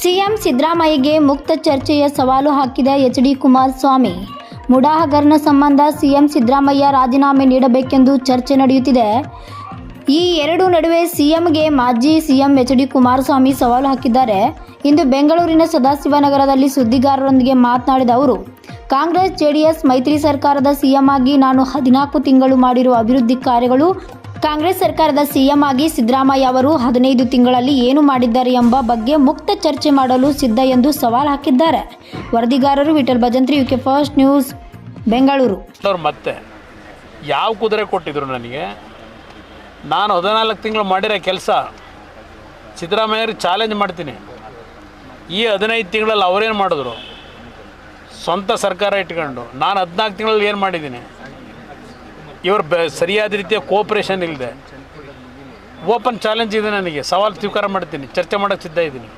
CM ಸಿದ್ದರಾಮಯ್ಯಗೆ ಮುಕ್ತ ಚರ್ಚೆಯ ಸವಾಲು ಹಾಕಿದ ಎಚ್ ಡಿ ಕುಮಾರಸ್ವಾಮಿ. ಮುಡಾಹಗರ್ನ ಸಂಬಂಧ ಸಿಎಂ ಸಿದ್ದರಾಮಯ್ಯ ರಾಜೀನಾಮೆ ನೀಡಬೇಕೆಂದು ಚರ್ಚೆ ನಡೆಯುತ್ತಿದೆ. ಈ ಎರಡು ನಡುವೆ ಸಿಎಂಗೆ ಮಾಜಿ ಸಿಎಂ ಎಚ್ ಡಿ ಕುಮಾರಸ್ವಾಮಿ ಸವಾಲು ಹಾಕಿದ್ದಾರೆ. ಇಂದು ಬೆಂಗಳೂರಿನ ಸದಾಶಿವನಗರದಲ್ಲಿ ಸುದ್ದಿಗಾರರೊಂದಿಗೆ ಮಾತನಾಡಿದ ಅವರು, ಕಾಂಗ್ರೆಸ್ ಜೆಡಿಎಸ್ ಮೈತ್ರಿ ಸರ್ಕಾರದ ಸಿಎಂ ಆಗಿ ನಾನು ಹದಿನಾಲ್ಕು ತಿಂಗಳು ಮಾಡಿರುವ ಅಭಿವೃದ್ಧಿ ಕಾರ್ಯಗಳು ಕಾಂಗ್ರೆಸ್ ಸರ್ಕಾರದ ಸಿಎಂ ಆಗಿ ಸಿದ್ದರಾಮಯ್ಯ ಅವರು ಹದಿನೈದು ತಿಂಗಳಲ್ಲಿ ಏನು ಮಾಡಿದ್ದಾರೆ ಎಂಬ ಬಗ್ಗೆ ಮುಕ್ತ ಚರ್ಚೆ ಮಾಡಲು ಸಿದ್ಧ ಎಂದು ಸವಾಲು ಹಾಕಿದ್ದಾರೆ. ವರದಿಗಾರರು Vithal Bhajantri, UK first news, Bengaluru. ಮತ್ತೆ ಯಾವ ಕುದುರೆ ಕೊಟ್ಟಿದ್ರು ನನಗೆ? ನಾನು ಹದಿನಾಲ್ಕು ತಿಂಗಳು ಮಾಡಿರೋ ಕೆಲಸ ಸಿದ್ದರಾಮಯ್ಯರು ಚಾಲೆಂಜ್ ಮಾಡ್ತೀನಿ. ಈ ಹದಿನೈದು ತಿಂಗಳಲ್ಲಿ ಅವರೇನು ಮಾಡಿದ್ರು? ಸ್ವಂತ ಸರ್ಕಾರ ಇಟ್ಕೊಂಡು. ನಾನು ಹದಿನಾಲ್ಕು ತಿಂಗಳಲ್ಲಿ ಏನು ಮಾಡಿದ್ದೀನಿ? ಇವರು ಬ ಸರಿಯಾದ ರೀತಿಯ ಕೋಪ್ರೇಷನ್ ಇಲ್ಲದೆ ಓಪನ್ ಚಾಲೆಂಜ್ ಇದೆ ನನಗೆ. ಸವಾಲು ಸ್ವೀಕಾರ ಮಾಡ್ತೀನಿ. ಚರ್ಚೆ ಮಾಡೋಕ್ಕೆ ಸಿದ್ಧ ಇದ್ದೀನಿ.